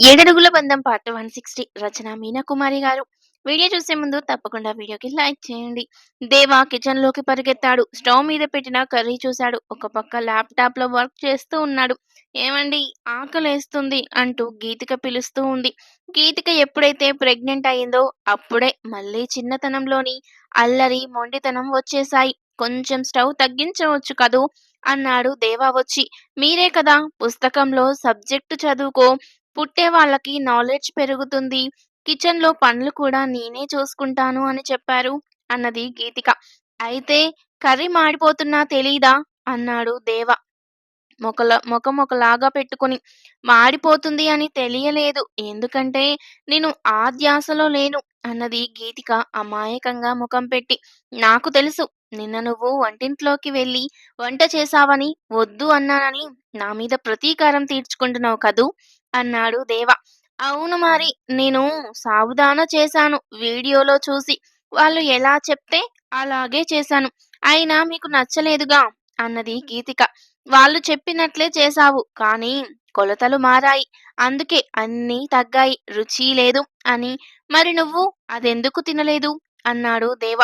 ఏడడుగుల బంధం part one sixty Rachana Meenakumari garu. Video చూసే ముందు తప్పకుండా వీడియోకి లైక్ చేయండి. దేవా కిచెన్లోకి పరిగెత్తాడు. స్టవ్ మీద పెట్టిన కర్రీ చూశాడు. ఒక పక్క ల్యాప్టాప్లో వర్క్ చేస్తూ ఉన్నాడు. ఏమండి ఆకలేస్తుంది అంటూ గీతిక పిలుస్తూ ఉంది. గీతిక ఎప్పుడైతే ప్రెగ్నెంట్ అయిందో అప్పుడే మళ్ళీ చిన్నతనంలోని అల్లరి మొండితనం వచ్చేసాయి కొంచెం స్టవ్ తగ్గించవచ్చు కదూ? అన్నాడు దేవా వచ్చి. మీరే కదా పుస్తకంలో సబ్జెక్టు చదువుకో పుట్టే వాళ్ళకి నాలెడ్జ్ పెరుగుతుంది. కిచెన్లో పనులు కూడా నేనే చూసుకుంటాను అని చెప్పారు అన్నది గీతిక. అయితే కర్రీ మాడిపోతున్నా తెలీదా? అన్నాడు దేవ. మొకల ముఖం ఒకలాగా పెట్టుకుని మాడిపోతుంది అని తెలియలేదు. ఎందుకంటే నేను ఆ ధ్యాసలో లేను అన్నది గీతిక అమాయకంగా ముఖం పెట్టి. నాకు తెలుసు నిన్న నువ్వు వంటింట్లోకి వెళ్ళి వంట చేశావని వద్దు అన్నానని నా మీద ప్రతీకారం తీర్చుకుంటున్నావు కదూ? అన్నాడు దేవ. అవును మరి నేను సావుదాన చేశాను. వీడియోలో చూసి వాళ్ళు ఎలా చెప్తే అలాగే చేశాను. అయినా మీకు నచ్చలేదుగా అన్నది గీతిక. వాళ్ళు చెప్పినట్లే చేశావు కానీ కొలతలు మారాయి. అందుకే అన్నీ తగ్గాయి. రుచి లేదు అని. మరి నువ్వు అదెందుకు తినలేదు? అన్నాడు దేవ.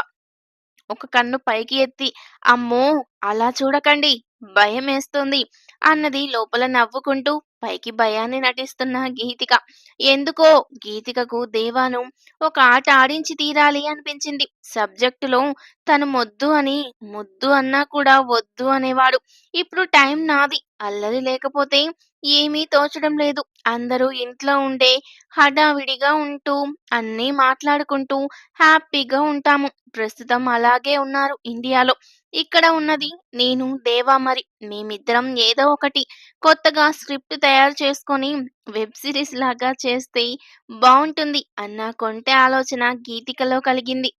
ఒక కన్ను పైకి ఎత్తి అమ్మో అలా చూడకండి. భయమేస్తుంది. అన్నది లోపల నవ్వుకుంటూ పైకి భయాన్ని నటిస్తున్న గీతిక. ఎందుకో? గీతికకు దేవాను ఒక ఆట ఆడించి తీరాలి అనిపించింది. సబ్జెక్టులో తను మొద్దు అని ముద్దు అన్నా కూడా వద్దు అనేవాడు. ఇప్పుడు టైం నాది. అల్లరి లేకపోతే ఏమీ తోచడం లేదు. అందరూ ఇంట్లో ఉండే హడావిడిగా ఉంటూ అన్నీ మాట్లాడుకుంటూ హ్యాపీగా ఉంటాము. ప్రస్తుతం అలాగే ఉన్నారు ఇండియాలో. ఇక్కడ ఉన్నది నేను దేవా మరి మేమిద్దరం ఏదో ఒకటి కొత్తగా స్క్రిప్ట్ తయారు చేసుకొని వెబ్ సిరీస్ లాగా చేస్తే బాగుంటుంది అన్న కొంటె ఆలోచన గీతికలో కలిగింది.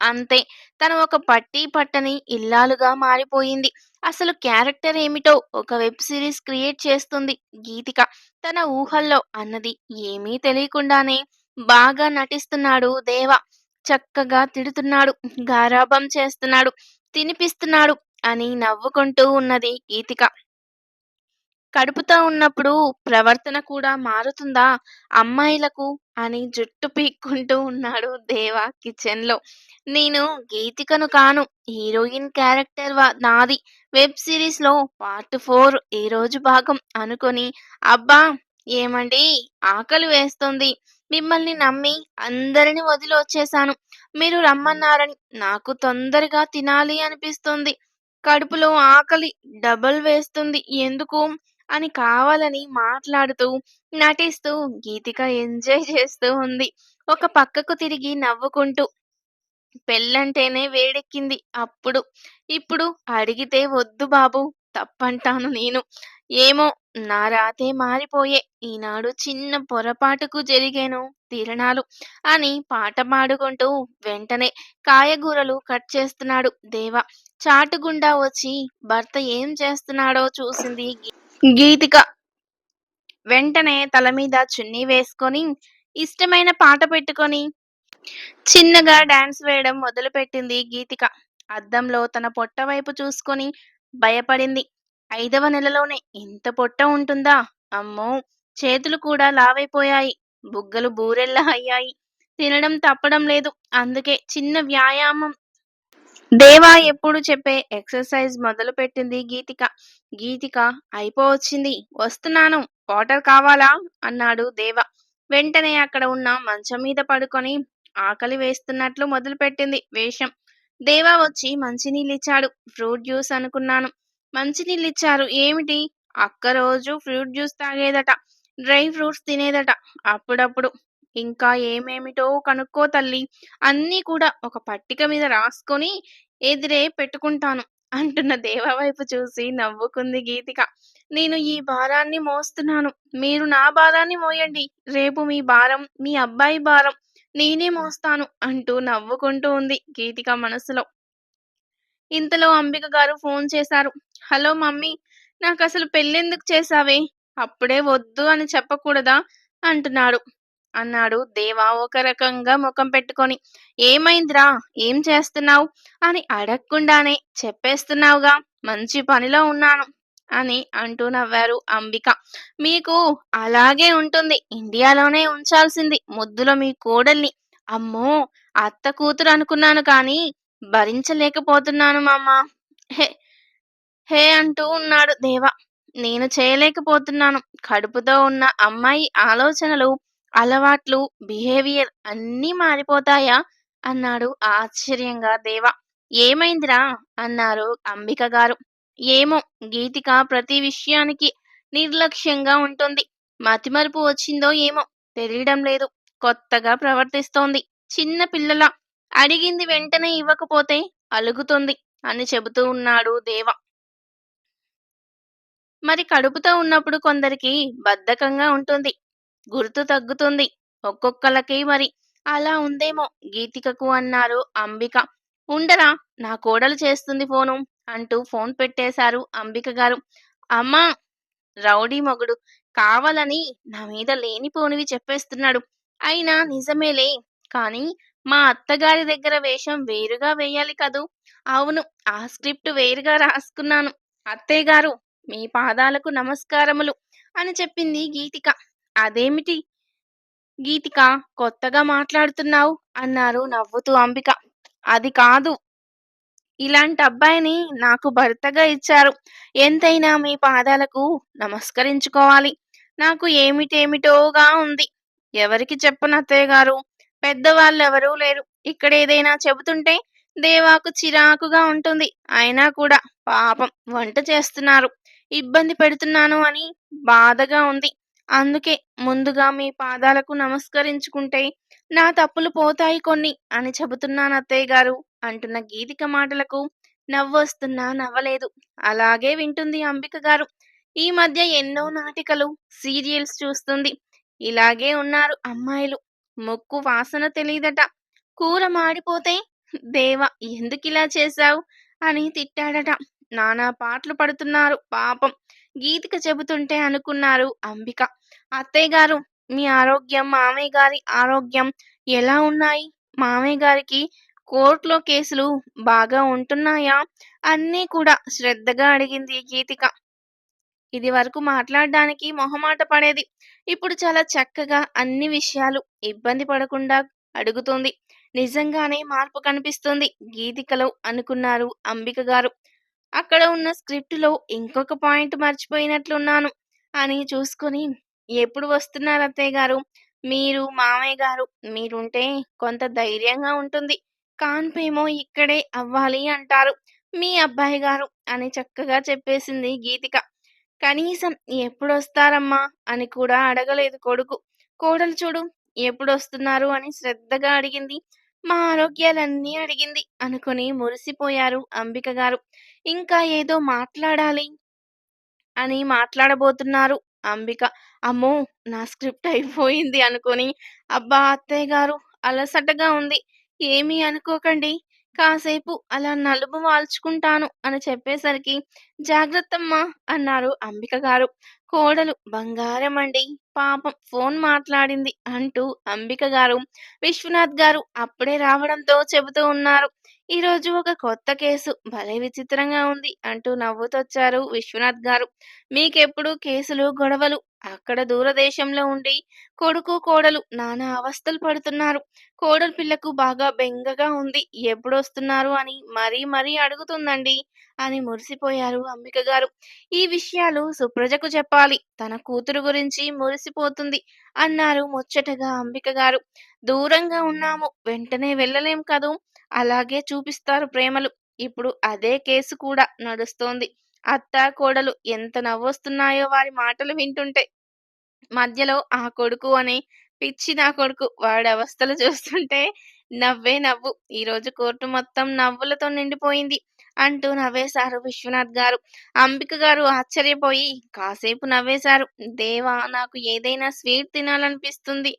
అంతే తను ఒక పట్టి పట్టని ఇల్లాలుగా మారిపోయింది. అసలు క్యారెక్టర్ ఏమిటో ఒక వెబ్ సిరీస్ క్రియేట్ చేస్తుంది గీతిక. తన ఊహల్లో అన్నది ఏమీ తెలియకుండానే బాగా నటిస్తున్నాడు దేవ. చక్కగా తిడుతున్నాడు గారాబం చేస్తున్నాడు. తినిపిస్తున్నాడు అని నవ్వుకుంటూ ఉన్నది గీతిక. కడుపుతో ఉన్నప్పుడు ప్రవర్తన కూడా మారుతుందా? అమ్మాయిలకు అని జుట్టు పీక్కుంటూ ఉన్నాడు దేవ కిచెన్లో నేను గీతికను కాను హీరోయిన్ క్యారెక్టర్ నాది. వెబ్ సిరీస్లో పార్ట్ ఫోర్ ఈ రోజు భాగం అనుకొని అబ్బా ఏమండి ఆకలి వేస్తుంది. మిమ్మల్ని నమ్మి అందరిని వదిలి వచ్చేసాను మీరు రమ్మన్నారని నాకు తొందరగా తినాలి అనిపిస్తుంది. కడుపులో ఆకలి డబల్ వేస్తుంది. ఎందుకు? అని కావాలని మాట్లాడుతూ నటిస్తూ గీతిక ఎంజాయ్ చేస్తూ ఉంది. ఒక పక్కకు తిరిగి నవ్వుకుంటూ పెళ్ళంటేనే వేడెక్కింది అప్పుడు. ఇప్పుడు అడిగితే వద్దు బాబు తప్పంటాను నేను. ఏమో నా రాతే మారిపోయే ఈనాడు చిన్న పొరపాటుకు జరిగాను తిరణాలు అని పాట పాడుకుంటూ వెంటనే కాయగూరలు కట్ చేస్తున్నాడు దేవ. చాటుగుండా వచ్చి భర్త ఏం చేస్తున్నాడో చూసింది గీతిక. వెంటనే తల మీద చున్నీ వేసుకొని ఇష్టమైన పాట పెట్టుకొని చిన్నగా డాన్స్ వేయడం మొదలుపెట్టింది గీతిక. అద్దంలో తన పొట్ట వైపు చూసుకొని భయపడింది. ఐదవ నెలలోనే ఇంత పొట్ట ఉంటుందా? అమ్మో! చేతులు కూడా లావైపోయాయి. బుగ్గలు బూరెల్లా అయ్యాయి. తినడం తప్పడం లేదు. అందుకే చిన్న వ్యాయామం. దేవా ఎప్పుడు చెప్పే ఎక్సర్సైజ్ మొదలు పెట్టింది గీతిక. గీతిక అయిపోవచ్చింది. వస్తున్నాను. వాటర్ కావాలా? అన్నాడు దేవ. వెంటనే అక్కడ ఉన్న మంచం మీద పడుకొని ఆకలి వేస్తున్నట్లు మొదలుపెట్టింది వేషం. దేవా వచ్చి మంచినీళ్ళిచ్చాడు. ఫ్రూట్ జ్యూస్ అనుకున్నాను. మంచినీళ్ళిచ్చారు ఏమిటి? అక్క రోజు ఫ్రూట్ జ్యూస్ తాగేదట డ్రై ఫ్రూట్స్ తినేదట. అప్పుడప్పుడు ఇంకా ఏమేమిటో కనుక్కో తల్లి అన్నీ కూడా ఒక పట్టిక మీద రాసుకొని ఎదురే పెట్టుకుంటాను అంటున్న దేవా వైపు చూసి నవ్వుకుంది గీతిక. నేను ఈ భారాన్ని మోస్తున్నాను. మీరు నా భారాన్ని మోయండి. రేపు మీ భారం మీ అబ్బాయి భారం నేనే మోస్తాను అంటూ నవ్వుకుంటూ ఉంది గీతిక మనసులో. ఇంతలో అంబిక గారు ఫోన్ చేశారు. హలో మమ్మీ నాకు అసలు పెళ్ళెందుకు చేశావే అప్పుడే వద్దు అని చెప్పకూడదా అంటున్నాడు అన్నాడు దేవా ఒక రకంగా ముఖం పెట్టుకొని ఏమైందిరా ఏం చేస్తున్నావు అని అడగకుండానే చెప్పేస్తున్నావుగా మంచి పనిలో ఉన్నాను అని అంటూ నవ్వారు అంబిక. మీకు అలాగే ఉంటుంది. ఇండియాలోనే ఉంచాల్సింది ముద్దులో మీ కోడల్ని. అమ్మో! అత్త కూతురు అనుకున్నాను కానీ భరించలేకపోతున్నాను మామ హే హే అంటూ ఉన్నాడు దేవ. నేను చేయలేకపోతున్నాను. కడుపుతో ఉన్న అమ్మాయి ఆలోచనలు, అలవాట్లు, బిహేవియర్ అన్నీ మారిపోతాయా? అన్నాడు ఆశ్చర్యంగా దేవ. ఏమైందిరా? అన్నారు అంబిక గారు. ఏమో గీతిక ప్రతి విషయానికి నిర్లక్ష్యంగా ఉంటుంది. మతిమరుపు వచ్చిందో ఏమో తెలియడం లేదు. కొత్తగా ప్రవర్తిస్తోంది. చిన్న పిల్లల అడిగింది వెంటనే ఇవ్వకపోతే అలుగుతుంది అని చెబుతూ ఉన్నాడు దేవ. మరి కడుపుతో ఉన్నప్పుడు కొందరికి బద్ధకంగా ఉంటుంది. గుర్తు తగ్గుతుంది. ఒక్కొక్కళ్ళకి మరి అలా ఉందేమో గీతికకు అన్నారు అంబిక. ఉండరా నా కోడలు చేస్తుంది ఫోను అంటూ ఫోన్ పెట్టేశారు అంబిక గారు. అమ్మా! రౌడీ మొగుడు కావాలని నా మీద లేనిపోనివి చెప్పేస్తున్నాడు. అయినా నిజమేలే కానీ మా అత్తగారి దగ్గర వేషం వేరుగా వేయాలి కదూ! అవును ఆ స్క్రిప్ట్ వేరుగా రాసుకున్నాను. అత్తయ్య గారు మీ పాదాలకు నమస్కారములు అని చెప్పింది గీతిక. అదేమిటి గీతిక కొత్తగా మాట్లాడుతున్నావు అన్నారు నవ్వుతూ అంబిక. అది కాదు ఇలాంటి అబ్బాయిని నాకు భర్తగా ఇచ్చారు. ఎంతైనా మీ పాదాలకు నమస్కరించుకోవాలి. నాకు ఏమిటేమిటోగా ఉంది. ఎవరికి చెప్పను అత్తయ్య గారు. పెద్దవాళ్ళెవరూ లేరు. ఇక్కడ ఏదైనా చెబుతుంటే దేవాకు చిరాకుగా ఉంటుంది. అయినా కూడా పాపం వంట చేస్తున్నారు. ఇబ్బంది పెడుతున్నాను అని బాధగా ఉంది. అందుకే ముందుగా మీ పాదాలకు నమస్కరించుకుంటే నా తప్పులు పోతాయి కొన్ని అని చెబుతున్నాను అత్తయ్య గారు అంటున్న గీతిక మాటలకు నవ్వొస్తున్నా నవ్వలేదు. అలాగే వింటుంది అంబిక గారు. ఈ మధ్య ఎన్నో నాటికలు, సీరియల్స్ చూస్తుంది. ఇలాగే ఉన్నారు అమ్మాయిలు. ముక్కు వాసన తెలీదట. కూర మాడిపోతే దేవ ఎందుకిలా చేశావు అని తిట్టాడట. నానా పాటలు పడుతున్నారు పాపం. గీతిక చెబుతుంటే అనుకున్నారు అంబిక. అత్తయ్య గారు మీ ఆరోగ్యం, మామయ్య గారి ఆరోగ్యం ఎలా ఉన్నాయి? మామయ్య గారికి కోర్టులో కేసులు బాగా ఉంటున్నాయా? అన్నీ కూడా శ్రద్ధగా అడిగింది గీతిక. ఇది వరకు మాట్లాడడానికి మొహమాట పడేది. ఇప్పుడు చాలా చక్కగా అన్ని విషయాలు ఇబ్బంది పడకుండా అడుగుతుంది నిజంగానే మార్పు కనిపిస్తుంది గీతికలో అనుకున్నారు అంబిక గారు. అక్కడ ఉన్న స్క్రిప్ట్లో ఇంకొక పాయింట్ మర్చిపోయినట్లున్నాను అని చూసుకుని ఎప్పుడు వస్తున్నారు అత్తయ్య గారు? మీరు, మామయ్య గారు మీరుంటే కొంత ధైర్యంగా ఉంటుంది. కాన్పేమో ఇక్కడే అవ్వాలి అంటారు మీ అబ్బాయి గారు అని చక్కగా చెప్పేసింది గీతిక. కనీసం ఎప్పుడొస్తారమ్మా అని కూడా అడగలేదు కొడుకు. కోడలు చూడు ఎప్పుడొస్తున్నారు అని శ్రద్ధగా అడిగింది. మా ఆరోగ్యాలన్నీ అడిగింది అనుకుని మురిసిపోయారు అంబిక గారు. ఇంకా ఏదో మాట్లాడాలి అని మాట్లాడబోతున్నారు అంబిక. అమ్మో! నా స్క్రిప్ట్ అయిపోయింది అనుకుని అబ్బా అత్తయ్య గారు అలసటగా ఉంది. ఏమీ అనుకోకండి. కాసేపు అలా నలుపు వాల్చుకుంటాను అని చెప్పేసరికి జాగ్రత్తమ్మా అన్నారు అంబిక గారు. కోడలు బంగారం అండి పాపం ఫోన్ మాట్లాడింది అంటూ అంబిక గారు, విశ్వనాథ్ గారు అప్పుడే రావడంతో చెబుతూ ఉన్నారు. ఈరోజు ఒక కొత్త కేసు భలే విచిత్రంగా ఉంది అంటూ నవ్వుతొచ్చారు విశ్వనాథ్ గారు. మీకెప్పుడు కేసులు, గొడవలు అక్కడ దూరదేశంలో ఉండి కొడుకు, కోడలు నానా అవస్థలు పడుతున్నారు. కోడలు పిల్లకు బాగా బెంగగా ఉంది. ఎప్పుడొస్తున్నారు అని మరీ మరీ అడుగుతుందండి అని మురిసిపోయారు అంబిక గారు. ఈ విషయాలు సుప్రజకు చెప్పాలి. తన కూతురు గురించి మురిసిపోతుంది అన్నారు ముచ్చటగా అంబిక గారు. దూరంగా ఉన్నాము. వెంటనే వెళ్ళలేం కదూ! అలాగే చూపిస్తారు ప్రేమలు. ఇప్పుడు అదే కేసు కూడా నడుస్తోంది. అత్త, కోడలు ఎంత నవ్వొస్తున్నాయో వారి మాటలు వింటుంటే. మధ్యలో ఆ కొడుకు అని పిచ్చి నా కొడుకు వాడి అవస్థలు చూస్తుంటే నవ్వే నవ్వు. ఈరోజు కోర్టు మొత్తం నవ్వులతో నిండిపోయింది అంటూ నవ్వేశారు విశ్వనాథ్ గారు. అంబిక గారు ఆశ్చర్యపోయి కాసేపు నవ్వేశారు. దేవా నాకు ఏదైనా స్వీట్ తినాలనిపిస్తుంది.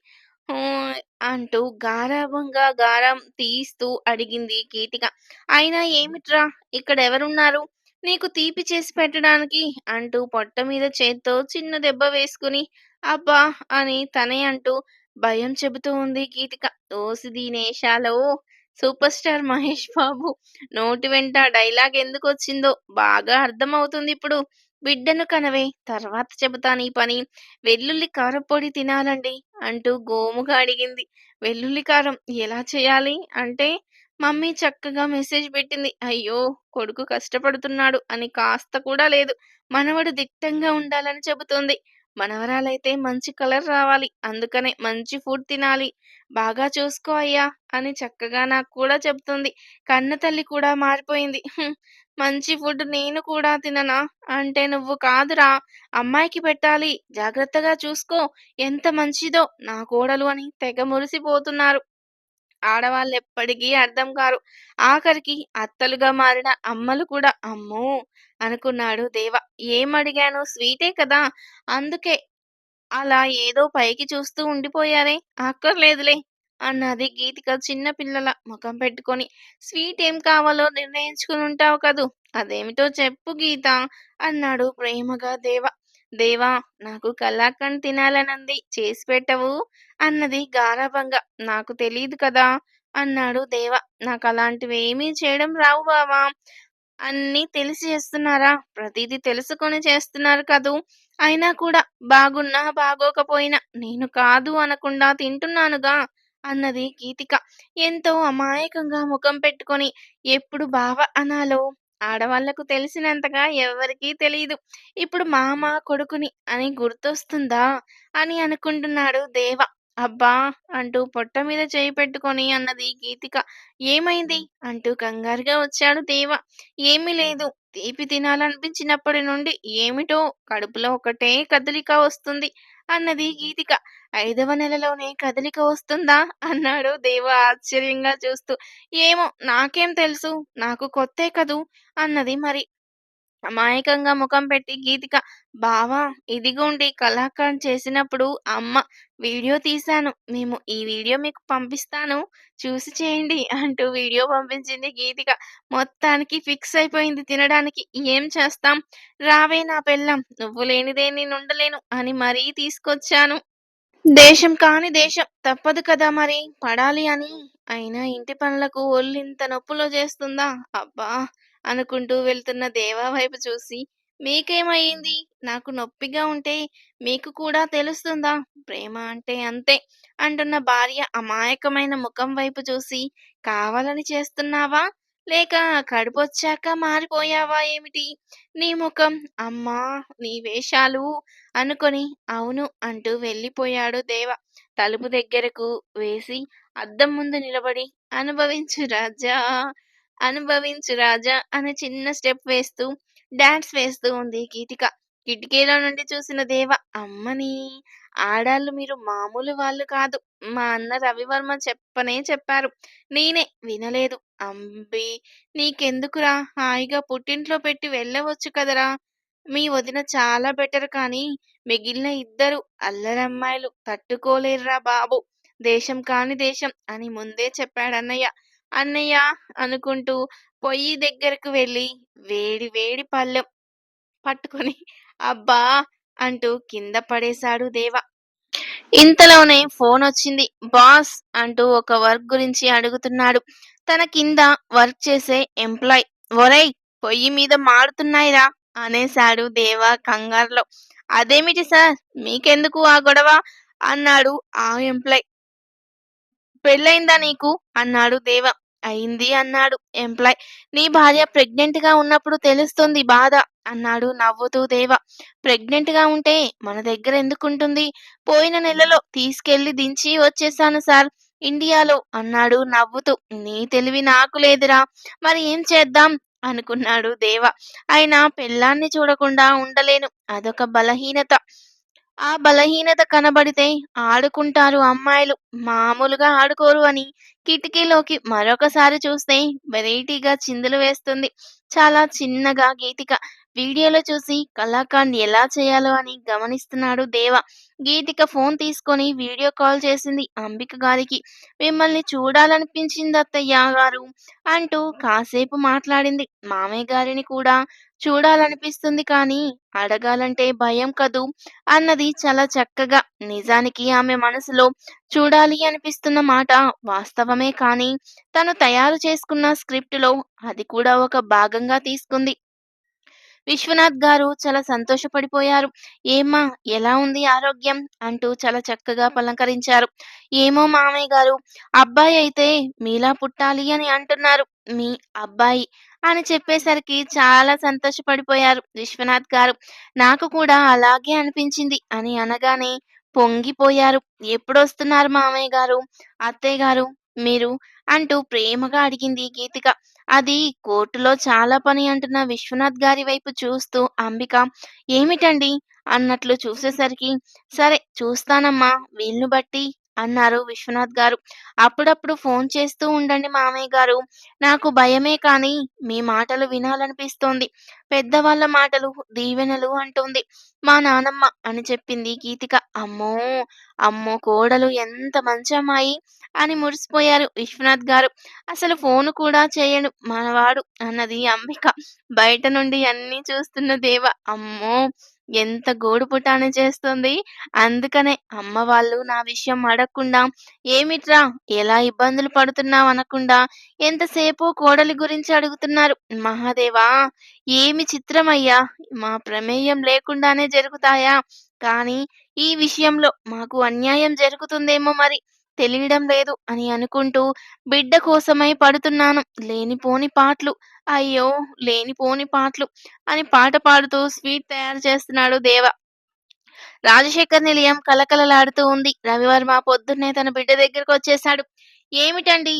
అంటూ గారాబంగా గారం తీస్తూ అడిగింది గీతిక. అయినా ఏమిట్రా ఇక్కడెవరున్నారు? నీకు తీపి చేసి పెట్టడానికి అంటూ పొట్ట మీద చేత్తో చిన్న దెబ్బ వేసుకుని అబ్బా అని తనే అంటూ భయం చెబుతూ ఉంది గీతిక. ఓసి దీనేషాలో సూపర్ స్టార్ మహేష్ బాబు నోటి వెంట డైలాగ్ ఎందుకొచ్చిందో బాగా అర్థమవుతుందిప్పుడు. బిడ్డను కనవే తర్వాత చెబుతాను ఈ పని. వెల్లుల్లి కారప్పొడి తినాలండి అంటూ గోముగా అడిగింది. వెల్లుల్లి కారం ఎలా చేయాలి అంటే మమ్మీ చక్కగా మెసేజ్ పెట్టింది. అయ్యో! కొడుకు కష్టపడుతున్నాడు అని కాస్త కూడా లేదు. మనవడు దిట్టంగా ఉండాలని చెబుతోంది. మనవరాలైతే మంచి కలర్ రావాలి. అందుకనే మంచి ఫుడ్ తినాలి. బాగా చూసుకో అయ్యా! అని చక్కగా నాకు కూడా చెబుతుంది. కన్నతల్లి కూడా మారిపోయింది. హుం! మంచి ఫుడ్ నేను కూడా తిననా? అంటే నువ్వు కాదురా! అమ్మాయికి పెట్టాలి. జాగ్రత్తగా చూసుకో. ఎంత మంచిదో నా కోడలు అని తెగ మురిసిపోతున్నారు. ఆడవాళ్ళెప్పటికీ అర్థం కారు. ఆఖరికి అత్తలుగా మారిన అమ్మలు కూడా. అమ్మో! అనుకున్నాడు దేవ. ఏమడిగాను స్వీటే కదా! అందుకే అలా ఏదో పైకి చూస్తూ ఉండిపోయారే. అక్కర్లేదులే అన్నది గీతిక చిన్న పిల్లల ముఖం పెట్టుకొని. స్వీట్ ఏం కావాలో నిర్ణయించుకుని ఉంటావు కదూ! అదేమిటో చెప్పు గీత అన్నాడు ప్రేమగా దేవ. దేవా! నాకు కలాకండ్ తినాలనంది చేసి పెట్టవు అన్నది గారాబంగా. నాకు తెలియదు కదా! అన్నాడు దేవ. నాకలాంటివేమీ చేయడం రావు బావా! అన్నీ తెలిసి చేస్తున్నారా? ప్రతిదీ తెలుసుకొని చేస్తున్నారు కదూ! అయినా కూడా బాగున్నా బాగోకపోయినా నేను కాదు అనకుండా తింటున్నానుగా అన్నది గీతిక. ఎంతో అమాయకంగా ముఖం పెట్టుకొని. ఎప్పుడు బావ అనాలో ఆడవాళ్ళకు తెలిసినంతగా ఎవ్వరికీ తెలియదు ఇప్పుడు మామ, కొడుకుని అని గుర్తొస్తుందా? అని అనుకుంటున్నాడు దేవ. అబ్బా! అంటూ పొట్ట మీద చేయి పెట్టుకొని అన్నది గీతిక. ఏమైంది? అంటూ కంగారుగా వచ్చాడు దేవ. ఏమీ లేదు. తీపి తినాలనిపించినప్పటి నుండి ఏమిటో కడుపులో ఒకటే కదలిక వస్తుంది అన్నది గీతిక. ఐదవ నెలలోనే కదలిక వస్తుందా? అన్నాడు దేవ ఆశ్చర్యంగా చూస్తూ. ఏమో నాకేం తెలుసు? నాకు కొత్తే కదూ! అన్నది మరి. అమాయకంగా ముఖం పెట్టి గీతిక. బావా! ఇదిగోండి కళాఖండ్ చేసినప్పుడు అమ్మ వీడియో తీశాను. మేము ఈ వీడియో మీకు పంపిస్తాను. చూసి చేయండి అంటూ వీడియో పంపించింది గీతిక. మొత్తానికి ఫిక్స్ అయిపోయింది తినడానికి. ఏం చేస్తాం? రావే నా పెళ్ళాం. నువ్వు లేనిదే నేను ఉండలేను అని మరీ తీసుకొచ్చాను. దేశం కాని దేశం. తప్పదు కదా మరి. పడాలి అని. అయినా ఇంటి పనులకు ఒళ్ళింత నొప్పులు చేస్తుందా? అబ్బా! అనుకుంటూ వెళ్తున్న దేవా వైపు చూసి మీకేమయింది? నాకు నొప్పిగా ఉంటే మీకు కూడా తెలుస్తుందా? ప్రేమ అంటే అంతే అంటున్న భార్య అమాయకమైన ముఖం వైపు చూసి కావాలని చేస్తున్నావా? లేక కడుపొచ్చాక మారిపోయావా ఏమిటి? నీ ముఖం అమ్మా! నీ వేషాలు అనుకొని అవును అంటూ వెళ్ళిపోయాడు దేవ. తలుపు దగ్గరకు వేసి అద్దం ముందు నిలబడి అనుభవించు రాజా! అనుభవించు రాజా! అని చిన్న స్టెప్ వేస్తూ డాన్స్ వేస్తూ ఉంది గీతిక. కిటికీలో నుండి చూసిన దేవ అమ్మని ఆడాళ్ళు మీరు మామూలు వాళ్ళు కాదు. మా అన్న రవివర్మ చెప్పనే చెప్పారు. నేనే వినలేదు. అంబి నీకెందుకురా? హాయిగా పుట్టింట్లో పెట్టి వెళ్ళవచ్చు కదరా! మీ వదిన చాలా బెటర్ కానీ మిగిలిన ఇద్దరు అల్లరమ్మాయిలు తట్టుకోలేరురా బాబు. దేశం కాని దేశం అని ముందే చెప్పాడన్నయ్య. అన్నయ్య అనుకుంటూ పొయ్యి దగ్గరకు వెళ్ళి వేడి వేడి పళ్ళెం పట్టుకొని అబ్బా! అంటూ కింద పడేశాడు దేవ. ఇంతలోనే ఫోన్ వచ్చింది బాస్ అంటూ ఒక వర్క్ గురించి అడుగుతున్నాడు. తన కింద వర్క్ చేసే ఎంప్లాయ్. ఒరేయ్! పొయ్యి మీద మారుతున్నాయిరా అనేశాడు దేవ కంగారులో. అదేమిటి సార్? మీకెందుకు ఆ గొడవ? అన్నాడు ఆ ఎంప్లాయ్. పెళ్ళయిందా నీకు? అన్నాడు దేవ. అయింది అన్నాడు ఎంప్లాయ్. నీ భార్య ప్రెగ్నెంట్గా ఉన్నప్పుడు తెలుస్తుంది బాధ అన్నాడు నవ్వుతూ దేవ. ప్రెగ్నెంట్గా ఉంటే మన దగ్గర ఎందుకుంటుంది? పోయిన నెలలో తీసుకెళ్ళి దించి వచ్చేసాను సార్ ఇండియాలో అన్నాడు నవ్వుతూ. నీ తెలివి నాకు లేదురా! మరి ఏం చేద్దాం? అనుకున్నాడు దేవ. అయినా పెళ్ళాన్ని చూడకుండా ఉండలేను. అదొక బలహీనత. ఆ బలహీనత కనబడితే ఆడుకుంటారు అమ్మాయిలు. మామూలుగా ఆడుకోరు అని కిటికీలోకి మరొకసారి చూస్తే వెరైటీగా చిందులు వేస్తుంది. చాలా చిన్నగా గీతిక. వీడియోలో చూసి కళాకండ్ ఎలా చేయాలో అని గమనిస్తున్నాడు దేవ. గీతిక ఫోన్ తీసుకొని వీడియో కాల్ చేసింది అంబిక గారికి. మిమ్మల్ని చూడాలనిపించింది అత్తయ్య గారు అంటూ కాసేపు మాట్లాడింది. మామయ్య గారిని కూడా చూడాలనిపిస్తుంది కానీ అడగాలంటే భయం కదూ అన్నది చాలా చక్కగా. నిజానికి ఆమె మనసులో చూడాలి అనిపిస్తున్న మాట వాస్తవమే కానీ తను తయారు చేసుకున్న స్క్రిప్టులో అది కూడా ఒక భాగంగా తీసుకుంది. విశ్వనాథ్ గారు చాలా సంతోషపడిపోయారు. "ఏమ్మా! ఎలా ఉంది ఆరోగ్యం?" అంటూ చాలా చక్కగా పలంకరించారు "ఏమో మామయ్య గారు అబ్బాయి అయితే మీలా పుట్టాలి అని అంటున్నారు." "మీ అబ్బాయి" అని చెప్పేసరికి చాలా సంతోషపడిపోయారు విశ్వనాథ్ గారు. "నాకు కూడా అలాగే అనిపించింది" అని అనగానే పొంగిపోయారు. "ఎప్పుడొస్తున్నారు మామయ్య గారు, అత్తయ్య గారు మీరు?" అంటూ ప్రేమగా అడిగింది గీతిక. అది కోర్టులో చాలా పని అంటున్న విశ్వనాథ్ గారి వైపు చూస్తూ అంబిక "ఏమిటండి?" అన్నట్లు చూసేసరికి "సరే చూస్తానమ్మా వీళ్ళను బట్టి" అన్నారు విశ్వనాథ్ గారు. "అప్పుడప్పుడు ఫోన్ చేస్తూ ఉండండి మామయ్య గారు. నాకు భయమే కానీ మీ మాటలు వినాలనిపిస్తోంది. పెద్దవాళ్ళ మాటలు దీవెనలు అంటోంది మా నానమ్మ" అని చెప్పింది గీతిక. "అమ్మో! అమ్మో కోడలు ఎంత మంచి అమ్మాయి" అని మురిసిపోయారు విశ్వనాథ్ గారు. "అసలు ఫోను కూడా చేయడు మనవాడు" అన్నది అంబిక. బయట నుండి అన్ని చూస్తున్న దేవ "అమ్మో! ఎంత గూడుపుటాని చేస్తుంది అందుకనే అమ్మ వాళ్ళు నా విషయం అడగకుండా 'ఏమిట్రా ఎలా ఇబ్బందులు పడుతున్నావ్' అనకుండా ఎంతసేపు కోడలి గురించి అడుగుతున్నారు. మహాదేవా! ఏమి చిత్రమయ్యా! మా ప్రమేయం లేకుండానే జరుగుతాయా? కానీ ఈ విషయంలో మాకు అన్యాయం జరుగుతుందేమో మరి తెలియడం లేదు" అని అనుకుంటూ "బిడ్డ కోసమై పడుతున్నాను లేనిపోని పాట్లు అయ్యో! లేనిపోని పాట్లు" అని పాట పాడుతూ స్వీట్ తయారు చేస్తున్నాడు దేవ. రాజశేఖర్ నిలయం కలకలలాడుతూ ఉంది. రవివర్మ పొద్దున్నే తన బిడ్డ దగ్గరకొచ్చేశాడు. ఏమిటండి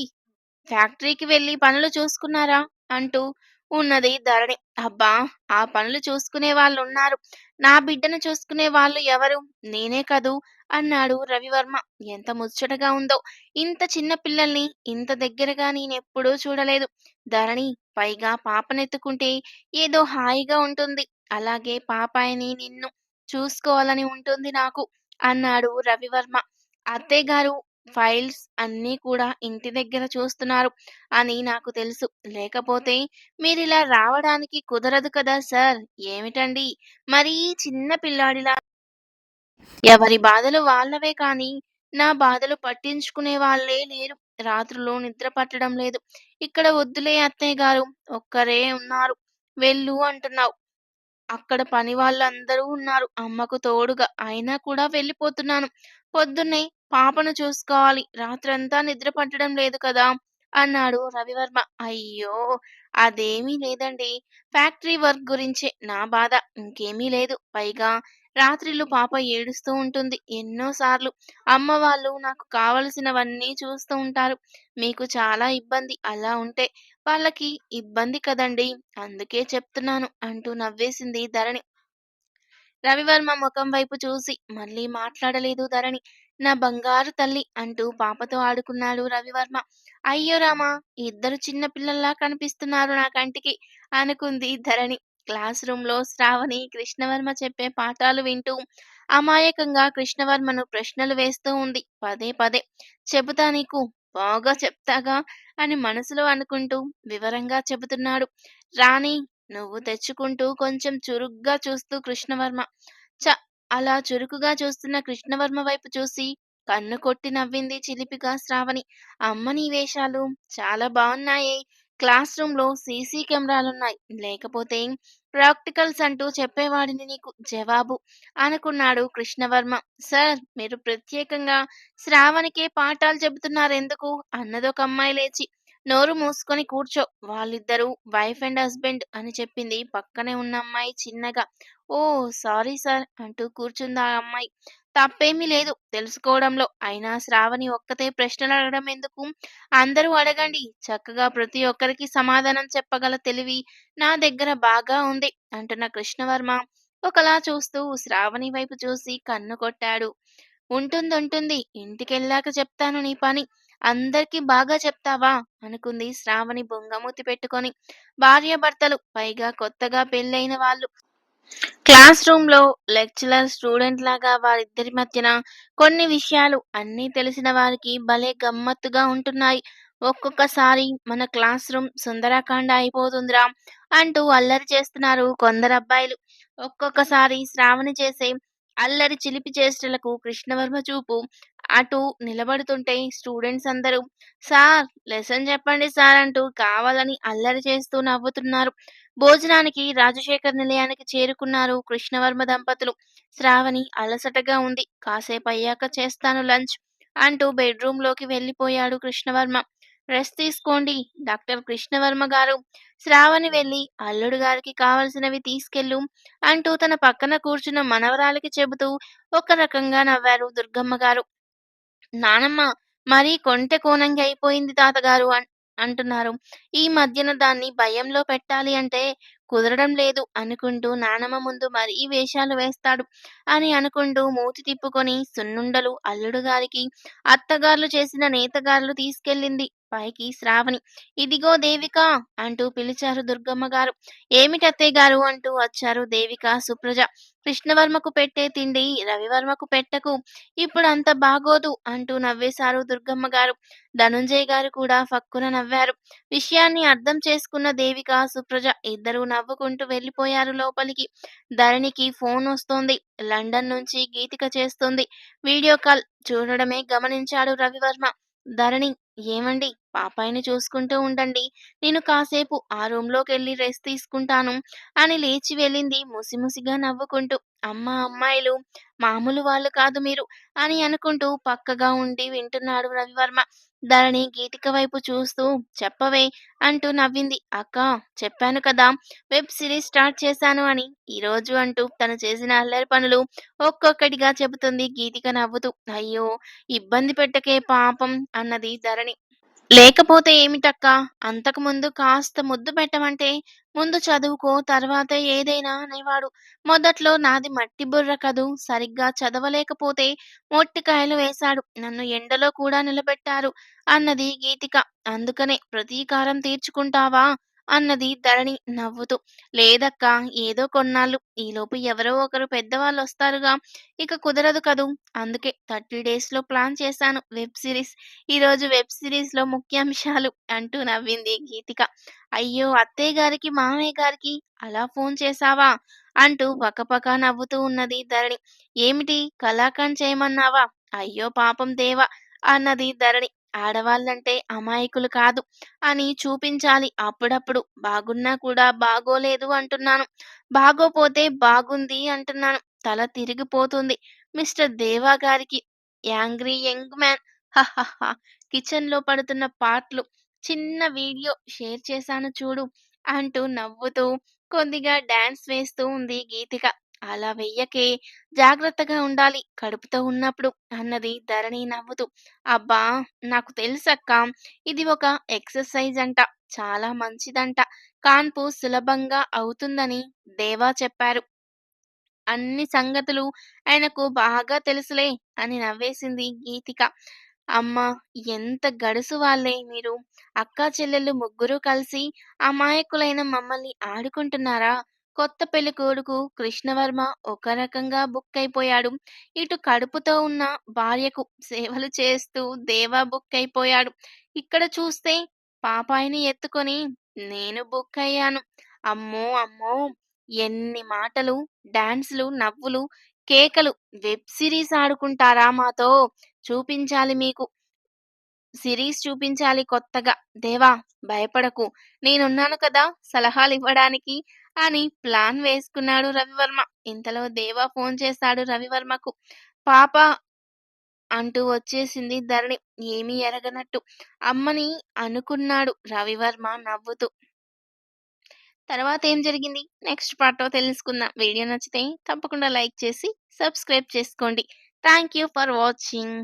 ఫ్యాక్టరీకి వెళ్ళి పనులు చూసుకున్నారా?" అంటూ ఉన్నది ధరణి. "అబ్బా! ఆ పనులు చూసుకునే వాళ్ళున్నారు. నా బిడ్డను చూసుకునే వాళ్ళు ఎవరు? నేనే కదూ" అన్నాడు రవివర్మ. ఎంత ముచ్చటగా ఉందో! ఇంత చిన్న పిల్లల్ని ఇంత దగ్గరగా నేనెప్పుడూ చూడలేదు ధరణి. పైగా పాపనెత్తుకుంటే ఏదో హాయిగా ఉంటుంది. అలాగే పాపాయిని నిన్ను చూసుకోవాలని ఉంటుంది నాకు అన్నాడు రవివర్మ. అత్తయ్యగారు ఫైల్స్ అన్నీ కూడా ఇంటి దగ్గర చూస్తున్నారు అని నాకు తెలుసు. లేకపోతే మీరిలా రావడానికి కుదరదు కదా సార్ ఏమిటండి మరీ చిన్న పిల్లాడిలా ఎవరి బాధలు వాళ్ళవే కానీ నా బాధలు పట్టించుకునే వాళ్ళే లేరు. రాత్రులు నిద్ర పట్టడం లేదు. ఇక్కడ వద్దులే అత్తయ్య గారు ఒక్కరే ఉన్నారు. వెళ్ళు అంటున్నావు అక్కడ పని వాళ్ళందరూ ఉన్నారు అమ్మకు తోడుగా. అయినా కూడా వెళ్ళిపోతున్నాను. పొద్దున్నే పాపను చూసుకోవాలి. రాత్రంతా నిద్ర పట్టడం లేదు కదా! అన్నాడు రవివర్మ. అయ్యో! అదేమీ లేదండి ఫ్యాక్టరీ వర్క్ గురించే నా బాధ. ఇంకేమీ లేదు. పైగా రాత్రిళ్ళు పాప ఏడుస్తూ ఉంటుంది ఎన్నో సార్లు. అమ్మ వాళ్ళు నాకు కావలసినవన్నీ చూస్తూ ఉంటారు. మీకు చాలా ఇబ్బంది అలా ఉంటే. వాళ్ళకి ఇబ్బంది కదండీ! అందుకే చెప్తున్నాను అంటూ నవ్వేసింది ధరణి. రవివర్మ ముఖం వైపు చూసి మళ్ళీ మాట్లాడలేదు ధరణి. నా బంగారు తల్లి అంటూ పాపతో ఆడుకున్నాడు రవివర్మ. అయ్యో రామా! ఇద్దరు చిన్న పిల్లల్లా కనిపిస్తున్నారు నా కంటికి అనుకుంది ధరణి. క్లాస్ రూమ్లో శ్రావణి కృష్ణవర్మ చెప్పే పాఠాలు వింటూ అమాయకంగా కృష్ణవర్మను ప్రశ్నలు వేస్తూ ఉంది పదే పదే. చెబుతా నీకు బాగా చెప్తాగా అని మనసులో అనుకుంటూ వివరంగా చెబుతున్నాడు. రాణి నువ్వు తెచ్చుకుంటూ కొంచెం చురుగ్గా చూస్తూ కృష్ణవర్మ. చ అలా చురుకుగా చూస్తున్న కృష్ణవర్మ వైపు చూసి కన్ను కొట్టి నవ్వింది చిలిపిగా శ్రావణి. అమ్మ నీ వేషాలు చాలా బాగున్నాయి క్లాస్ రూంలో సీసీ కెమెరాలున్నాయి. లేకపోతే ప్రాక్టికల్స్ అంటూ చెప్పేవాడిని నీకు జవాబు అనుకున్నాడు కృష్ణవర్మ. సార్ మీరు ప్రత్యేకంగా శ్రావణికే పాఠాలు చెబుతున్నారెందుకు? అన్నదొకమ్మాయి లేచి. నోరు మూసుకొని కూర్చో. వాళ్ళిద్దరూ వైఫ్ అండ్ హస్బెండ్ అని చెప్పింది పక్కనే ఉన్న అమ్మాయి చిన్నగా. ఓ సారీ సార్ అంటూ కూర్చుందా అమ్మాయి. తప్పేమీ లేదు తెలుసుకోవడంలో. అయినా శ్రావణి ఒక్కతే ప్రశ్నలడగడం ఎందుకు? అందరూ అడగండి. చక్కగా ప్రతి ఒక్కరికి సమాధానం చెప్పగల తెలివి నా దగ్గర బాగా ఉంది అంటున్న కృష్ణవర్మ ఒకలా చూస్తూ శ్రావణి వైపు చూసి కన్ను కొట్టాడు. ఉంటుందుంటుంది. ఇంటికెళ్ళాక చెప్తాను నీ పని. అందరికీ బాగా చెప్తావా? అనుకుంది శ్రావణి బొంగమూతి పెట్టుకొని. భార్యాభర్తలు పైగా కొత్తగా పెళ్ళైన వాళ్ళు. క్లాస్ రూంలో లెక్చరర్ స్టూడెంట్ లాగా వారిద్దరి మధ్యన కొన్ని విషయాలు అన్నీ తెలిసిన వారికి భలే గమ్మత్తుగా ఉంటున్నాయి. ఒక్కొక్కసారి మన క్లాస్ రూమ్ సుందరకాండ అయిపోతుందిరా అంటూ అల్లరి చేస్తున్నారు కొందరు అబ్బాయిలు ఒక్కొక్కసారి శ్రావణి చేసే అల్లరి చిలిపి చేష్టలకు కృష్ణవర్మ చూపు అటు నిలబడుతుంటే స్టూడెంట్స్ అందరూ సార్ లెసన్ చెప్పండి సార్ అంటూ కావాలని అల్లరి చేస్తూ నవ్వుతున్నారు. భోజనానికి రాజశేఖర్ నిలయానికి చేరుకున్నారు కృష్ణవర్మ దంపతులు. శ్రావణి అలసటగా ఉంది. కాసేపు అయ్యాక చేస్తాను లంచ్ అంటూ బెడ్రూంలోకి వెళ్ళిపోయాడు కృష్ణవర్మ. రెస్ట్ తీసుకోండి డాక్టర్ కృష్ణవర్మ గారు. శ్రావణి వెళ్ళి అల్లుడు గారికి కావలసినవి తీసుకెళ్ళు అంటూ తన పక్కన కూర్చున్న మనవరాలకి చెబుతూ ఒక రకంగా నవ్వారు దుర్గమ్మ గారు. నానమ్మ మరీ కొంటె కోనంగి అయిపోయింది తాతగారు అన్ అంటున్నారు. ఈ మధ్యన దాన్ని భయంలో పెట్టాలి అంటే కుదరడం లేదు అనుకుంటూ నానమ్మ ముందు మరీ వేషాలు వేస్తాడు అని అనుకుంటూ మూతి తిప్పుకొని సున్నుండలు అల్లుడు గారికి అత్తగార్లు చేసిన నేతగార్లు తీసుకెళ్ళింది పైకి శ్రావణి. ఇదిగో దేవిక అంటూ పిలిచారు దుర్గమ్మ గారు. ఏమిటత్తయ్య గారు అంటూ వచ్చారు దేవిక, సుప్రజ. కృష్ణవర్మకు పెట్టే తిండి రవివర్మకు పెట్టకు. ఇప్పుడు అంత బాగోదు అంటూ నవ్వేశారు దుర్గమ్మ గారు. ధనుంజయ్ గారు కూడా ఫక్కున నవ్వారు. విషయాన్ని అర్థం చేసుకున్న దేవిక, సుప్రజ ఇద్దరూ నవ్వుకుంటూ వెళ్ళిపోయారు లోపలికి. ధరణికి ఫోన్ వస్తోంది. లండన్ నుంచి గీతిక చేస్తోంది. వీడియో కాల్ చూడడమే గమనించాడు రవివర్మ. ధరణి ఏమండి పాపాయిని చూసుకుంటూ ఉండండి. నేను కాసేపు ఆ రూంలోకెళ్ళి రెస్ట్ తీసుకుంటాను అని లేచి వెళ్ళింది ముసిముసిగా నవ్వుకుంటూ. అమ్మ అమ్మాయిలు మామూలు వాళ్ళు కాదు మీరు అని అనుకుంటూ పక్కగా ఉండి వింటున్నాడు రవివర్మ. ధరణి గీతిక వైపు చూస్తూ చెప్పవే అంటూ నవ్వింది. అక్క చెప్పాను కదా వెబ్ సిరీస్ స్టార్ట్ చేశాను అని ఈరోజు అంటూ తను చేసిన అల్లరి పనులు ఒక్కొక్కటిగా చెబుతుంది గీతిక నవ్వుతూ. అయ్యో ఇబ్బంది పెట్టకే పాపం అన్నది ధరణి. లేకపోతే ఏమిటక్కా అంతకుముందు కాస్త ముద్దు పెట్టమంటే ముందు చదువుకో తర్వాత ఏదైనా అనేవాడు. మొదట్లో నాది మట్టి బుర్ర కదూ సరిగ్గా చదవలేకపోతే మొట్టికాయలు వేశాడు. నన్ను ఎండలో కూడా నిలబెట్టారు అన్నది గీతిక. అందుకనే ప్రతీకారం తీర్చుకుంటావా అన్నది ధరణి నవ్వుతూ. లేదక్కా ఏదో కొన్నాళ్ళు ఈలోపు ఎవరో ఒకరు పెద్దవాళ్ళు వస్తారుగా ఇక కుదరదు కదూ అందుకే థర్టీ డేస్లో ప్లాన్ చేశాను వెబ్ సిరీస్. ఈరోజు వెబ్ సిరీస్లో ముఖ్యాంశాలు అంటూ నవ్వింది గీతిక. అయ్యో అత్తయ్య గారికి మామయ్య గారికి అలా ఫోన్ చేశావా అంటూ పక్కపక్క నవ్వుతూ ఉన్నది ధరణి. ఏమిటి కళాఖండ్ చేయమన్నావా అయ్యో పాపం దేవ అన్నది ధరణి. ఆడవాళ్ళంటే అమాయకులు కాదు అని చూపించాలి అప్పుడప్పుడు. బాగున్నా కూడా బాగోలేదు అంటున్నాను. బాగోపోతే బాగుంది అంటున్నాను. తల తిరిగిపోతుంది మిస్టర్ దేవా గారికి. యాంగ్రీ యంగ్ మ్యాన్ హహహ కిచెన్లో పడుతున్న పాట్లు చిన్న వీడియో షేర్ చేశాను చూడు అంటూ నవ్వుతూ కొద్దిగా డాన్స్ వేస్తూ ఉంది గీతిక. అలా వెయ్యకే జాగ్రత్తగా ఉండాలి కడుపుతో ఉన్నప్పుడు అన్నది ధరణి నవ్వుతూ. అబ్బా నాకు తెలుసక్క ఇది ఒక ఎక్సర్సైజ్ అంట. చాలా మంచిదంట. కాన్పు సులభంగా అవుతుందని దేవా చెప్పారు. అన్ని సంగతులు ఆయనకు బాగా తెలుసులే అని నవ్వేసింది గీతిక. అమ్మ ఎంత గడుసు వాళ్ళే మీరు. అక్కా చెల్లెళ్ళు ముగ్గురూ కలిసి అమాయకులైన మమ్మల్ని ఆడుకుంటున్నారా? కొత్త పెళ్ళికొడుకు కృష్ణవర్మ ఒక రకంగా బుక్ అయిపోయాడు ఇటు కడుపుతో ఉన్న భార్యకు సేవలు చేస్తూ దేవా బుక్ అయిపోయాడు ఇక్కడ చూస్తే పాపాయిని ఎత్తుకొని నేను బుక్ అయ్యాను అమ్మో అమ్మో ఎన్ని మాటలు, డాన్సులు, నవ్వులు, కేకలు. వెబ్ సిరీస్ ఆడుకుంటారా మాతో? చూపించాలి మీకు. సిరీస్ చూపించాలి కొత్తగా. దేవా భయపడకు నేనున్నాను కదా సలహాలు ఇవ్వడానికి అని ప్లాన్ వేసుకున్నాడు రవివర్మ. ఇంతలో దేవా ఫోన్ చేశాడు రవివర్మకు. పాప అంటూ వచ్చేసింది ధరణి ఏమీ ఎరగనట్టు. అమ్మని అనుకున్నాడు రవివర్మ నవ్వుతూ. తర్వాత ఏం జరిగింది నెక్స్ట్ పార్ట్లో తెలుసుకుందాం. వీడియో నచ్చితే తప్పకుండా లైక్ చేసి సబ్స్క్రైబ్ చేసుకోండి. Thank you for watching.